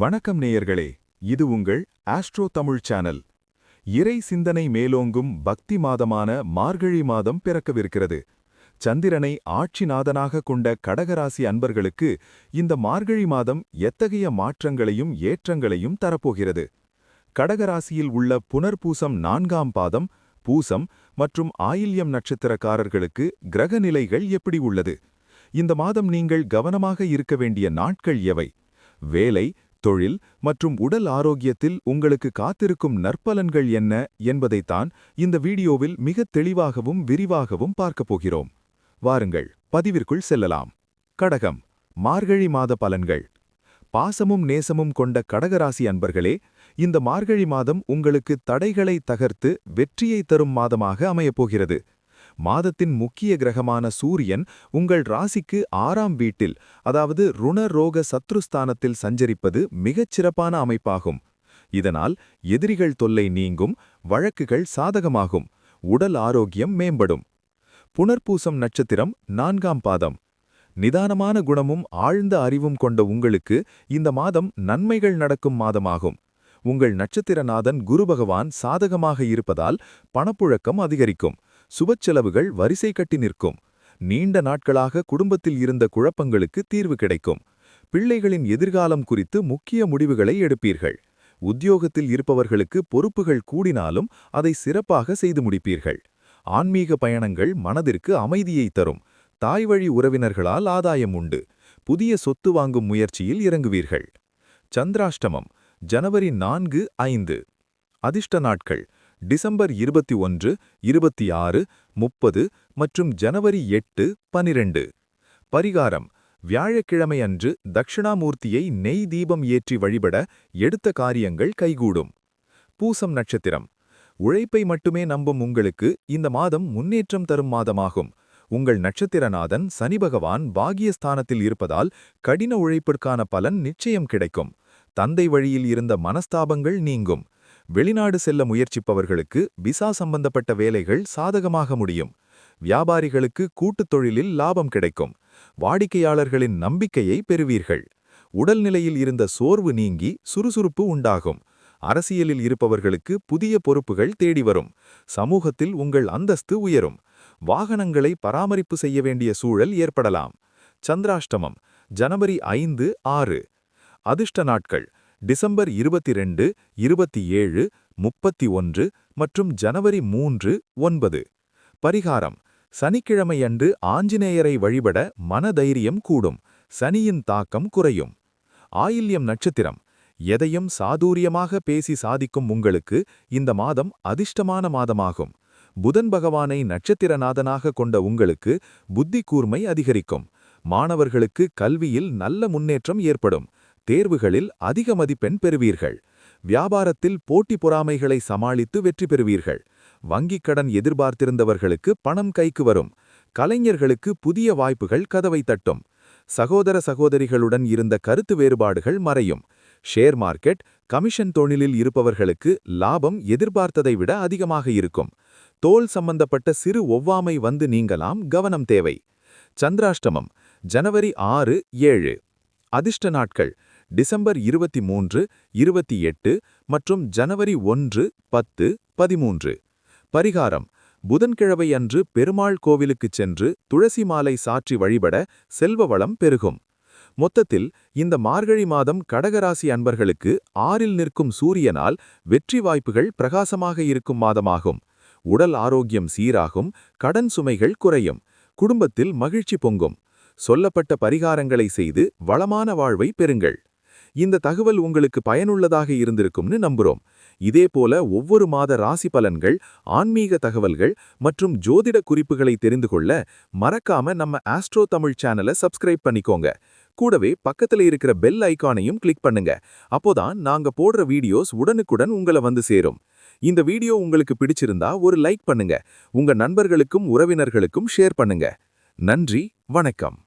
வணக்கம் நேயர்களே இது உங்கள் ஆஸ்ட்ரோ தமிழ் சேனல். இறை சிந்தனை மேலோங்கும் பக்தி மாதமான மார்கழி மாதம் பிறக்கவிருக்கிறது. சந்திரனை ஆட்சிநாதனாக கொண்ட கடகராசி அன்பர்களுக்கு இந்த மார்கழி மாதம் எத்தகைய மாற்றங்களையும் ஏற்றங்களையும் தரப்போகிறது. கடகராசியில் உள்ள புனர்பூசம் நான்காம் பாதம் பூசம் மற்றும் ஆயில்யம் நட்சத்திரக்காரர்களுக்கு கிரகநிலைகள் எப்படி உள்ளது? இந்த மாதம் நீங்கள் கவனமாக இருக்க வேண்டிய நாட்கள் எவை? வேலை தொழில் மற்றும் உடல் ஆரோக்கியத்தில் உங்களுக்கு காத்திருக்கும் நற்பலன்கள் என்ன என்பதைத்தான் இந்த வீடியோவில் மிக தெளிவாகவும் விரிவாகவும் பார்க்கப் போகிறோம். வாருங்கள் பதிவிற்குள் செல்லலாம். கடகம் மார்கழி மாத பலன்கள். பாசமும் நேசமும் கொண்ட கடகராசி அன்பர்களே இந்த மார்கழி மாதம் உங்களுக்கு தடைகளை தகர்த்து வெற்றியை தரும் மாதமாக அமையப்போகிறது மாதத்தின் முக்கிய கிரகமான சூரியன் உங்கள் ராசிக்கு ஆறாம் வீட்டில் அதாவது ருணரோக சத்ருஸ்தானத்தில் சஞ்சரிப்பது மிகச் சிறப்பான அமைப்பாகும். இதனால் எதிரிகள் தொல்லை நீங்கும் வழக்குகள் சாதகமாகும் உடல் ஆரோக்கியம் மேம்படும். புனர்பூசம் நட்சத்திரம் நான்காம் பாதம். நிதானமான குணமும் ஆழ்ந்த அறிவும் கொண்ட உங்களுக்கு இந்த மாதம் நன்மைகள் நடக்கும் மாதமாகும். உங்கள் நட்சத்திரநாதன் குரு பகவான் சாதகமாக இருப்பதால் பணப்புழக்கம் அதிகரிக்கும். சுபச்செலவுகள் வரிசை கட்டி நிற்கும். நீண்ட நாட்களாக குடும்பத்தில் இருந்த குழப்பங்களுக்கு தீர்வு கிடைக்கும். பிள்ளைகளின் எதிர்காலம் குறித்து முக்கிய முடிவுகளை எடுப்பீர்கள். உத்தியோகத்தில் இருப்பவர்களுக்கு பொறுப்புகள் கூடினாலும் அதை சிறப்பாக செய்து முடிப்பீர்கள். ஆன்மீக பயணங்கள் மனதிற்கு அமைதியை தரும். தாய்வழி உறவினர்களால் ஆதாயம் உண்டு. புதிய சொத்து வாங்கும் முயற்சியில் இறங்குவீர்கள். சந்திராஷ்டமம் ஜனவரி நான்கு ஐந்து. அதிர்ஷ்ட நாட்கள் டிசம்பர் இருபத்தி ஒன்று இருபத்தி ஆறு முப்பது மற்றும் ஜனவரி எட்டு பனிரெண்டு. பரிகாரம் வியாழக்கிழமை அன்று தக்ஷணாமூர்த்தியை நெய் தீபம் ஏற்றி வழிபட எடுத்த காரியங்கள் கைகூடும். பூசம் நட்சத்திரம் உழைப்பை மட்டுமே நம்பும் உங்களுக்கு இந்த மாதம் முன்னேற்றம் தரும் மாதமாகும். உங்கள் நட்சத்திரநாதன் சனி பகவான் பாகியஸ்தானத்தில் இருப்பதால் கடின உழைப்பிற்கான பலன் நிச்சயம் கிடைக்கும். தந்தை வழியில் இருந்த மனஸ்தாபங்கள் நீங்கும். வெளிநாடு செல்ல முயற்சிப்பவர்களுக்கு விசா சம்பந்தப்பட்ட வேலைகள் சாதகமாக முடியும். வியாபாரிகளுக்கு கூட்டுத் தொழிலில் லாபம் கிடைக்கும். வாடிக்கையாளர்களின் நம்பிக்கையை பெறுவீர்கள். உடல்நிலையில் இருந்த சோர்வு நீங்கி சுறுசுறுப்பு உண்டாகும். அரசியலில் இருப்பவர்களுக்கு புதிய பொறுப்புகள் தேடி வரும். சமூகத்தில் உங்கள் அந்தஸ்து உயரும். வாகனங்களை பராமரிப்பு செய்ய வேண்டிய சூழல் ஏற்படலாம். சந்திராஷ்டமம் ஜனவரி ஐந்து ஆறு. அதிர்ஷ்ட நாட்கள். டிசம்பர் இருபத்தி ரெண்டு இருபத்தி ஏழு முப்பத்தி ஒன்று மற்றும் ஜனவரி மூன்று ஒன்பது. பரிகாரம். சனிக்கிழமையன்று ஆஞ்சநேயரை வழிபட மனதைரியம் கூடும். சனியின் தாக்கம் குறையும். ஆயில்யம் நட்சத்திரம். எதையும் சாதுரியமாக பேசி சாதிக்கும் உங்களுக்கு இந்த மாதம் அதிர்ஷ்டமான மாதமாகும். புதன் பகவானை நட்சத்திரநாதனாக கொண்ட உங்களுக்கு புத்தி கூர்மை அதிகரிக்கும். மாணவர்களுக்கு கல்வியில் நல்ல முன்னேற்றம் ஏற்படும். தேர்வுகளில் அதிக மதிப்பெண் பெறுவீர்கள். வியாபாரத்தில் போட்டி பொறாமைகளை சமாளித்து வெற்றி பெறுவீர்கள். வங்கிக் கடன் எதிர்பார்த்திருந்தவர்களுக்கு பணம் கைக்கு வரும். கலைஞர்களுக்கு புதிய வாய்ப்புகள் கதவை தட்டும். சகோதர சகோதரிகளுடன் இருந்த கருத்து வேறுபாடுகள் மறையும். ஷேர் மார்க்கெட் கமிஷன் தொழிலில் இருப்பவர்களுக்கு லாபம் எதிர்பார்த்ததை விட அதிகமாக இருக்கும். தோல் சம்பந்தப்பட்ட சிறு ஒவ்வாமை வந்து நீங்கலாம் கவனம் தேவை. சந்திராஷ்டமம் ஜனவரி ஆறு ஏழு. அதிர்ஷ்ட நாட்கள் டிசம்பர் இருபத்தி மூன்று இருபத்தி எட்டு மற்றும் ஜனவரி ஒன்று பத்து பதிமூன்று. பரிகாரம். புதன்கிழமை அன்று பெருமாள் கோவிலுக்குச் சென்று துளசி மாலை சாற்றி வழிபட செல்வ வளம் பெருகும். மொத்தத்தில் இந்த மார்கழி மாதம் கடகராசி அன்பர்களுக்கு ஆறில் நிற்கும் சூரியனால் வெற்றி வாய்ப்புகள் பிரகாசமாக இருக்கும் மாதமாகும். உடல் ஆரோக்கியம் சீராகும் கடன் சுமைகள் குறையும் குடும்பத்தில் மகிழ்ச்சி பொங்கும். சொல்லப்பட்ட பரிகாரங்களை செய்து வளமான வாழ்வை பெறுங்கள். இந்த தகவல் உங்களுக்கு பயனுள்ளதாக இருந்திருக்கும்னு நம்புறோம். இதே போல ஒவ்வொரு மாத ராசி பலன்கள் ஆன்மீக தகவல்கள் மற்றும் ஜோதிட குறிப்புகளை தெரிந்து கொள்ள மறக்காம நம்ம ஆஸ்ட்ரோ தமிழ் சேனலை சப்ஸ்கிரைப் பண்ணிக்கோங்க. கூடவே பக்கத்துல இருக்கிற பெல் ஐக்கானையும் கிளிக் பண்ணுங்க. அப்போதான் நாங்க போடுற வீடியோஸ் உடனுக்குடன் உங்களை வந்து சேரும். இந்த வீடியோ உங்களுக்கு பிடிச்சிருந்தா ஒரு லைக் பண்ணுங்க. உங்க நண்பர்களுக்கும் உறவினர்களுக்கும் ஷேர் பண்ணுங்க. நன்றி வணக்கம்.